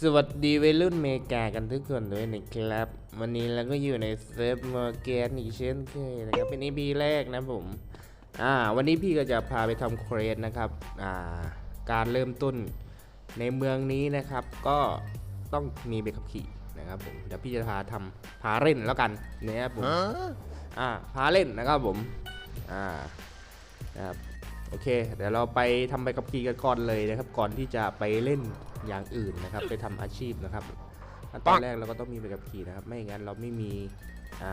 สวัสดีวัยรุ่นเมกากันทุกคนด้วยนะครับ วันนี้เราก็อยู่ในเซิร์ฟมอร์แกนอีกเช่นเคยนะครับ เป็น EP แรกนะผม อ่า วันนี้พี่ก็จะพาไปทำเควสนะครับ อ่า การเริ่มต้นในเมืองนี้นะครับ ก็ต้องมีใบขับขี่นะครับผม เดี๋ยวพี่จะพาทำพาเล่นแล้วกันนะครับผม อ่า พาเล่นนะครับผม อ่า นะครับ โอเค เดี๋ยวเราไปทำใบขับขี่กันก่อนเลยนะครับ ก่อนที่จะไปเล่นอย่างอื่นนะครับ ไปทำอาชีพนะครับขั้นตอนแรกเราก็ต้องมีใบขับขี่นะครับ ไม่งั้นเราไม่มีอ่า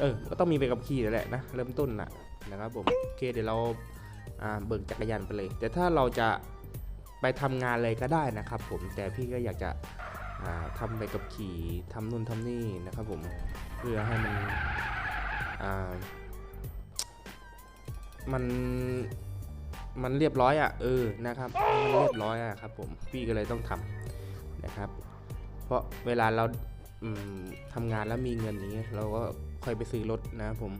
เออก็ต้องมีใบขับขี่นั่นแหละนะเริ่มต้นนะนะครับผมโอเคเดี๋ยวเราอ่าเบิกจักรยานไปเลย แต่ถ้าเราจะไปทำงานอะไรก็ได้นะครับ ผมแต่พี่ก็อยากจะอ่าทำใบขับขี่ทำนู่นทำนี่นะครับ ผมเพื่อให้มันอ่า มันมันเรียบร้อยอะเออนะครับให้มันเรียบร้อยอะครับผมพี่ก็เลยต้องทำนะครับ เพราะเวลาเราอืมทำงานแล้วมีเงินอย่างเงี้ยเราก็ค่อยไปซื้อรถนะครับผม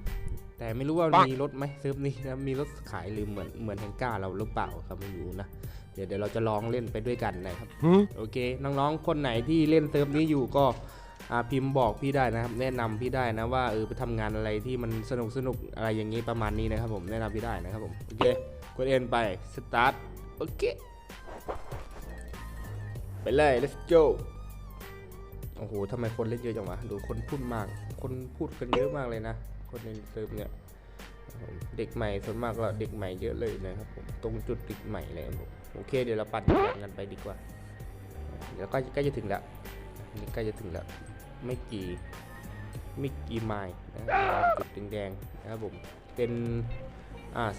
แต่ไม่รู้ว่ามีรถไหมเซิร์ฟนี้นะมีรถขายหรือเหมือนเหมือนแฮงก้าเราหรือเปล่าครับไม่รู้นะเดี๋ยวเดี๋ยวเราจะลองเล่นไปด้วยกันนะครับโอเคน้องๆคนไหนที่เล่นเซิร์ฟนี้อยู่ก็อ่า พิมพ์บอกพี่ได้นะครับ แนะนำพี่ได้นะว่าเออไปทำงานอะไรที่มันสนุกสนุกอะไรอย่างนี้ประมาณนี้นะครับผมแนะนำพี่ได้นะครับผมโอเคกดเอ็นไปสตาร์ทโอเคไปเลย let's go โอ้โหทำไมคนเล่นเยอะจังวะ ดูคนพูดมาก คนพูดกันเยอะมากเลยนะ คนในเซิร์ฟเนี่ย เด็กใหม่ส่วนมากก็เด็กใหม่เยอะเลยนะครับผม ตรงจุดเด็กใหม่เลยผมโอเค เดี๋ยวเราปั่นจักรยานกันไปดีกว่า เดี๋ยวก็ใกล้จะถึงแล้ว นี่ใกล้จะถึงแล้ว ไม่กี่ไม่กี่ไมล์นะครับจุดแดงๆนะครับผมเป็น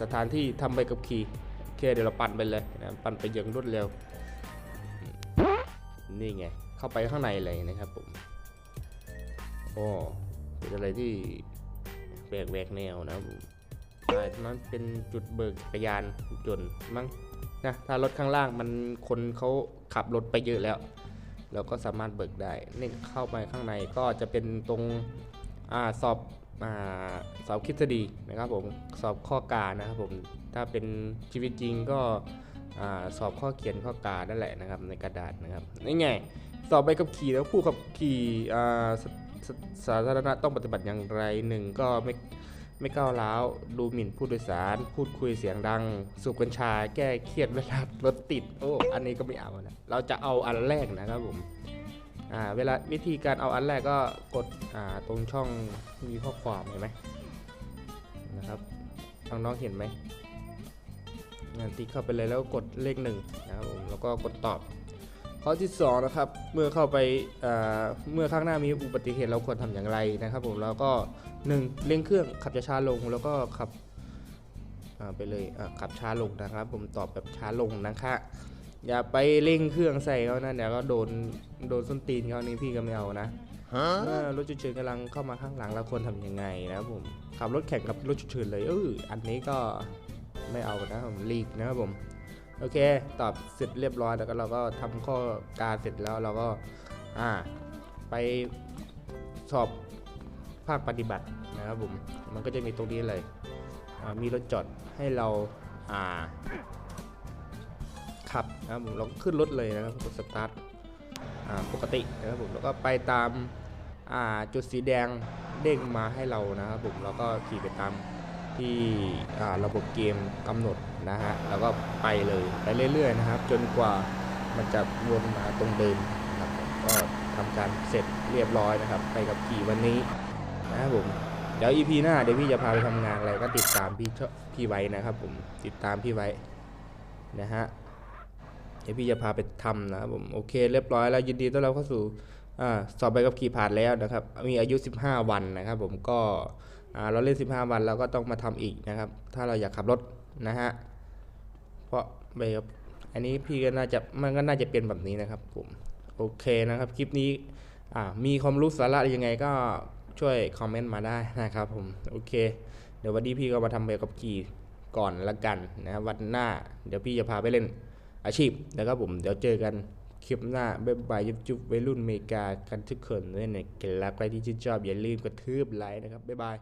สถานที่ทำใบกับขี่โอเคเดี๋ยวเราปั่นไปเลยนะปั่นไปอย่างรวดเร็ว นี่ไง เข้าไปข้างในเลยนะครับผมโอ้เป็นอะไรที่แปลกแวกแนวนะครับผมใช่ตรงนั้นเป็นจุดเบิกจักรยานจนมั้งนะถ้ารถข้างล่างมันคนเขาขับรถไปเยอะแล้ว เราก็สามารถเบิกได้นี่เข้าไปข้างในก็จะเป็นตรงอสอบอสอบคิดสดีนะครับผมสอบข้อกานะครับผมถ้าเป็นชีวิตจริงก็อสอบข้อเขียนข้อกานั่นแหละนะครับในกระดาษนะครับนี่ไงสอบใบขับขี่แล้วผู้ขับขี่สาธารณะต้องปฏิบัติอย่างไรหนึ่งก็ไม่ ไม่ก้าวร้าวดูหมิ่นผู้โดยสาร พูดคุยเสียงดัง สูบกัญชา แก้เครียดเวลารถติด โอ้ อันนี้ก็ไม่เอานะ เราจะเอาอันแรกนะครับผม อ่า เวลาวิธีการเอาอันแรกก็กด อ่า ตรงช่องมีข้อความเห็นไหมนะครับน้องๆเห็นไหมงานติ๊กเข้าไปเลยแล้วกดเลขหนึ่งนะครับผม แล้วก็กดตอบ ข้อที่สองนะครับเมื่อเข้าไปอ่าเมื่อข้างหน้ามีอุบัติเหตุเราควรทำอย่างไรนะครับ ผมแล้วก็หนึ่งเร่งเครื่องขับช้าๆลงแล้วก็ขับอ่าไปเลยอ่าขับช้าลงนะครับ ผมตอบแบบช้าลงนะคะอย่าไปเร่งเครื่องใส่เขานะเดี๋ยวก็โดนโดนส้นตีนเขานี่พี่ก็ไม่เอานะเมื่อรถฉุกเฉินกำลังเข้ามาข้างหลังเราควรทำยังไงนะครับผมขับรถแข่งกับรถฉุกเฉินเลยเอออันนี้ก็ไม่เอานะครับผมลีกนะครับผม โอเค ตอบเสร็จเรียบร้อยแล้วก็เราก็ทำข้อการเสร็จแล้วเราก็อ่าไปสอบภาคปฏิบัตินะครับผมมันก็จะมีตรงนี้เลยมีรถจอดให้เราอ่าขับนะครับผมเราก็ขึ้นรถเลยนะครับกดสตาร์ทปกตินะครับผมแล้วก็ไปตามจุดสีแดงเด้งมาให้เรานะครับผมแล้วก็ขี่ไปตาม ที่ระบบเกมกำหนดนะฮะแล้วก็ไปเลยไปเรื่อยๆนะครับ จนกว่ามันจะวนมาตรงเดิมนะครับก็ทำการเสร็จเรียบร้อยนะครับ ไปกับขี่วันนี้นะครับผมเดี๋ยว EP หน้าเดี๋ยวพี่จะพาไปทำงานอะไรก็ติดตามพี่ชอพี่ไว้นะครับ ผมติดตามพี่ไว้นะฮะเดี๋ยวพี่จะพาไปทำนะครับผมโอเคเรียบร้อยแล้วยินดีต้อนรับเข้าสู่อสอบใบขับขี่ผ่านแล้วนะครับ มีอายุ 15 วันนะครับ ผมก็ เราเล่น 15 วันเราก็ต้องมาทำอีกนะครับ ถ้าเราอยากขับรถนะฮะเพราะใบบอันนี้พี่ก็น่าจะมันก็น่าจะเป็นแบบนี้นะครับผมโอเคนะครับคลิปนี้มีความรู้สาระยังไงก็ช่วยคอมเมนต์มาได้นะครับผมโอเค เดี๋ยววันนี้พี่ก็มาทำใบขับขี่ก่อนละกันนะวันหน้า เดี๋ยวพี่จะพาไปเล่นอาชีพนะครับผมเดี๋ยวเจอกันคลิปหน้าบ๊ายบายยุบจุบวัยรุ่นเมกากันทุกคนด้วยนี่เกลับใครที่ชื่นชอบอย่าลืมกระทืบไลค์นะครับบ๊ายบาย